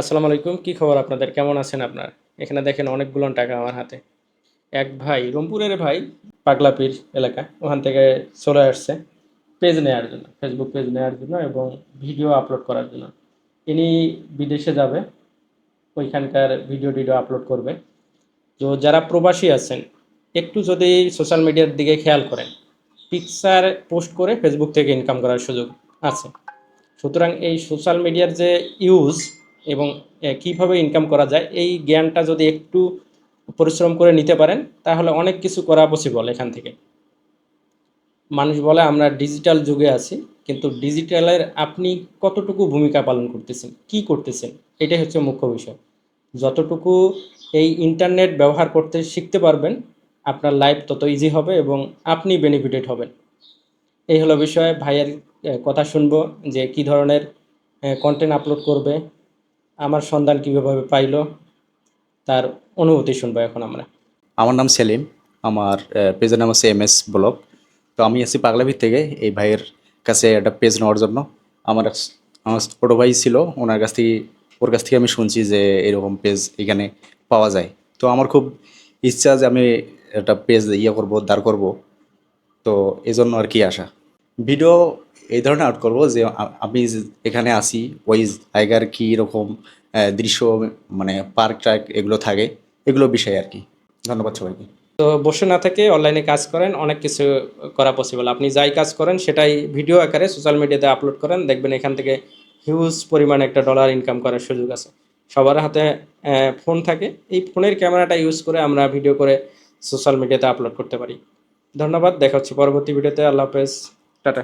আসসালামু আলাইকুম, কি খবর আপনাদের? কেমন আছেন আপনার? এখানে দেখেন অনেকগুলো টাকা আমার হাতে। এক ভাই, রংপুরের ভাই পাগলাপির এলাকা, ওখান থেকে চলে আসছে পেজ নেওয়ার জন্য ফেসবুক পেজ নেওয়ার জন্য এবং ভিডিও আপলোড করার জন্য। ইনি বিদেশে যাবে, ওইখানকার ভিডিও টিডিও আপলোড করবে। তো যারা প্রবাসী আছেন, একটু যদি সোশ্যাল মিডিয়ার দিকে খেয়াল করেন পিকচার পোস্ট করে ফেসবুক থেকে ইনকাম করার সুযোগ আছে। সুতরাং এই সোশ্যাল মিডিয়ার যে ইউজ এবং কীভাবে ইনকাম করা যায়, এই জ্ঞানটা যদি একটু পরিশ্রম করে নিতে পারেন, তাহলে অনেক কিছু করা পসিবল এখান থেকে। মানুষ বলে, আমরা ডিজিটাল যুগে আছি, কিন্তু ডিজিটালের আপনি কতটুকু ভূমিকা পালন করতেছেন, কি করতেছেন? এটাই হচ্ছে মুখ্য বিষয়। যতটুকু এই ইন্টারনেট ব্যবহার করতে শিখতে পারবেন, আপনার লাইফ তত ইজি হবে এবং আপনি বেনিফিটেড হবেন। এই হলো বিষয়ে। ভাইয়ের কথা শুনব যে কি ধরনের কন্টেন্ট আপলোড করবে আমার সন্ধান কীভাবে পাইলো, তার অনুভূতি শুনব এখন আমরা। আমার নাম সেলিম, আমার পেজের নাম হচ্ছে এম এস ব্লগ। তো আমি আছি পাগলাভির থেকে, এই ভাইয়ের কাছে একটা পেজ নেওয়ার জন্য। আমার আমার ছোটো ভাই ছিল, ওনার কাছ থেকে, ওর কাছ থেকে আমি শুনছি যে এরকম পেজ এখানে পাওয়া যায়। তো আমার খুব ইচ্ছা যে আমি একটা পেজ ইয়ে করব, দাঁড় করব। তো এই জন্য আর কি আশা। ভিডিও এই ধরনের আউট করব যে আমি এখানে আসি, ওই জায়গার কী রকম দৃশ্য মানে পার্ক টার্ক এগুলো থাকে। এগুলো বিষয় আর কি। ধন্যবাদ সবাইকে। তো বসে না থেকে অনলাইনে কাজ করেন অনেক কিছু করা পসিবল আপনি যাই কাজ করেন সেটাই ভিডিও আকারে সোশ্যাল মিডিয়াতে আপলোড করেন। দেখবেন এখান থেকে হিউজ পরিমাণে একটা ডলার ইনকাম করার সুযোগ আছে। সবার হাতে ফোন থাকে। এই ফোনের ক্যামেরাটা ইউজ করে আমরা ভিডিও করে সোশ্যাল মিডিয়াতে আপলোড করতে পারি। ধন্যবাদ। দেখা হচ্ছে পরবর্তী ভিডিওতে আল্লাহ হাফেজ। টাটা।